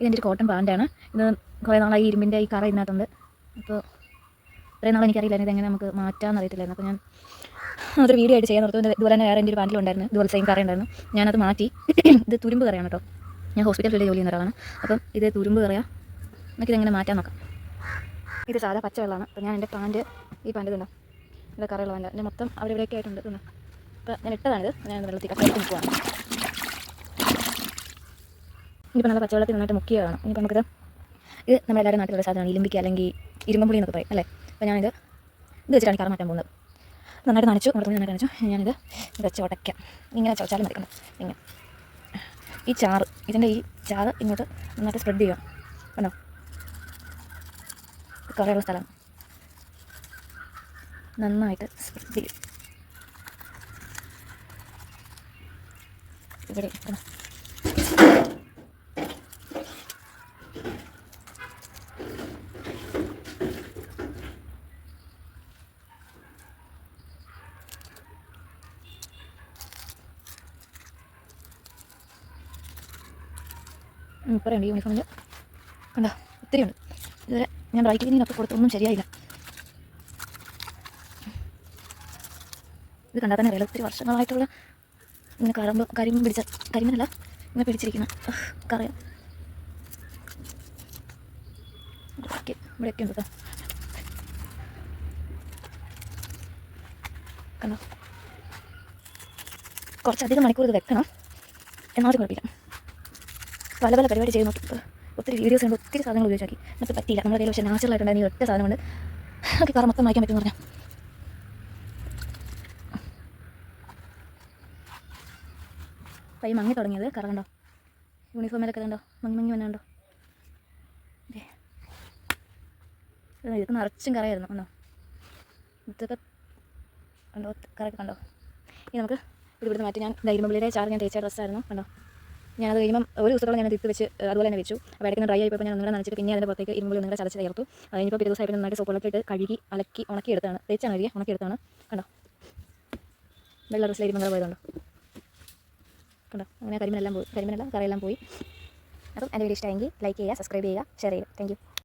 ഇതെന്റെ ഒരു കോട്ടൺ പാന്റാണ് ഇത് കുറേ നാളായി ഇരുമ്പിന്റെ ഈ കറ ഇതിനകത്തുണ്ട്. അപ്പോൾ ഇത്രയും നാൾ എനിക്കറിയില്ലായിരുന്നു ഇതെങ്ങനെ നമുക്ക് മാറ്റാമെന്ന് അറിയത്തില്ലായിരുന്നു. അപ്പോൾ ഞാൻ അതൊരു വീഡിയോ ആയിട്ട് ചെയ്യാൻ നിർത്തുന്നത് ഇതുപോലെ തന്നെ വേറെ എന്റെ ഒരു പാന്റിലുണ്ടായിരുന്നു ഇതുപോലെ സെയിം കറ ഉണ്ടായിരുന്നു. ഞാനത് മാറ്റി. ഇത് തുരുമ്പ് കറിയാണ് കേട്ടോ ഞാൻ ഹോസ്പിറ്റലിൽ ജോലി ചെയ്യുന്ന ഒരാളാണ്. അപ്പം ഇത് തുരുമ്പ് കറിയാ. നമുക്കിതെങ്ങനെ മാറ്റാൻ നോക്കാം. ഇത് സാധാ പച്ചവെള്ളമാണ് അപ്പോൾ ഞാൻ എന്റെ പാന്റ് ഈ പാന്റ് ഇതുണ്ടോ? ഇത് കറയുള്ള പാന്റ് എന്റെ മൊത്തം അവിടെ ഇവിടെയൊക്കെ ആയിട്ടുണ്ട്. ഇതുണ്ടോ? അപ്പോൾ ഞാൻ ഇട്ടതാണിത്. ഞാൻ വെള്ളത്തിൽ കട്ടി നിൽക്കുവാണ് ഇനിയിപ്പോൾ നല്ല പച്ചവെള്ളത്തിൽ നന്നായിട്ട് മുക്കിയതാണ് ഇനിയിപ്പോൾ നമുക്കിത് ഇത് നമ്മളെല്ലാവരും നാട്ടിലുള്ള സാധനമാണ്. ഇലിമ്പിക്ക് അല്ലെങ്കിൽ ഇരുമ്പുളി എന്നൊക്കെ പറയും അല്ലേ? അപ്പോൾ ഞാനിത് ഇത് വെച്ചിട്ടാണ് കറ മാറ്റാൻ പോകുന്നത്. നന്നായിട്ട് നനച്ചു തുണി നന്നായിട്ട് നനച്ചു. ഞാനിത് വെച്ച് ഉടയ്ക്കാം. ഇങ്ങനെ ചോച്ചാലും മതിക്കണം ഇങ്ങനെ. ഈ ചാറ് ഇതിന്റെ ഈ ചാറ് ഇങ്ങോട്ട് നന്നായിട്ട് സ്പ്രെഡ് ചെയ്യാം. കണ്ടോ? കുറേയുള്ള സ്ഥലം നന്നായിട്ട് സ്പ്രെഡ് ചെയ്യും. ഇവിടെ കണ്ടോ ഇപ്പറയുണ്ട് യൂണിഫോമിൽ കണ്ടോ? ഒത്തിരി ഉണ്ട് ഇതുവരെ ഞാൻ ഡ്രൈ ക്ലീനിങ്ങിനൊക്കെ കൊടുത്തൊന്നും ശരിയായില്ല. ഇത് കണ്ടാൽ തന്നെ അറിയാലോ ഒത്തിരി വർഷങ്ങളായിട്ടുള്ള ഇങ്ങനെ കറമ്പ് കരിമ്പ് പിടിച്ച കരിമ്പനല്ല ഇങ്ങനെ പിടിച്ചിരിക്കുന്ന കറിയാം ഇവിടെയൊക്കെ ഉണ്ട് കണ്ടോ? കുറച്ചധികം മണിക്കൂർ ഇത് വെക്കണം. എന്നാലും കുഴപ്പമില്ല. പല പല പരിപാടി ചെയ്ത് നോക്കി. ഒത്തിരി വീഡിയോസ് ഉണ്ട് ഒത്തിരി സാധനങ്ങൾ ഉപയോഗിച്ചാക്കി എന്നിട്ട് പറ്റിയില്ല. നമ്മുടെ കയ്യിൽ പക്ഷേ നാച്ചുറൽ ആയിട്ടുണ്ടായി ഒറ്റ സാധനം ഉണ്ട് ഒക്കെ കറ മൊത്തം വായിക്കാൻ പറ്റുമെന്ന് പറഞ്ഞാൽ പൈ മങ്ങി തുടങ്ങിയത് കറ കണ്ടോ? യൂണിഫോമിലൊക്കെ കണ്ടോ മങ്ങി മങ്ങി വന്നുണ്ടോ ഇതൊക്കെ നിറച്ചും കറയായിരുന്നു കണ്ടോ? ഇതൊക്കെ കണ്ടോ? കറയൊക്കെ കണ്ടോ? ഇനി നമുക്ക് ഇവിടുന്ന് മാറ്റി. ഞാൻ ധൈര്യമുള്ളിയുടെ ചാറ് ഞാൻ തേച്ച ഡ്രസ്സായിരുന്നു കണ്ടോ? ഞാനത് കഴിയുമ്പം ഒരു ദിവസത്തോളം ഞാൻ ഇട്ട് വെച്ച് അതുപോലെ തന്നെ വെച്ചു. അപ്പോൾ ഇടയ്ക്ക് ഡ്രൈ ആയിപ്പോൾ ഞാൻ ഒന്നുകൂടെ നനച്ചിട്ട് പിന്നെ അതിന്റെ പുറത്തേക്ക് ഇരുമ്പുള്ളി ഒന്നുകൂടെ ചതച്ച് ചേർത്തു. അതിനിപ്പോൾ പിറ്റേ ആയപ്പോൾ നന്നായിട്ട് സോപ്പുകളൊക്കെ ഇട്ട് കഴുകി അലക്കി ഉണക്കി എടുത്താണ് തേച്ചാണ് ഉണക്കി എടുത്താണ് കണ്ടോ? വെള്ള ഡ്രസ്സിൽ ഇരുമ്പ് പോയതുണ്ടോ കണ്ടോ? അങ്ങനെ കരിമീനെല്ലാം പോയി. കരിമനെല്ലാം കറയെല്ലാം പോയി. അപ്പം എന്റെ വീഡിയോ ഇഷ്ടമായെങ്കിൽ ലൈക്ക് ചെയ്യുക സബ്സ്ക്രൈബ് ചെയ്യുക ഷെയർ ചെയ്യുക. താങ്ക്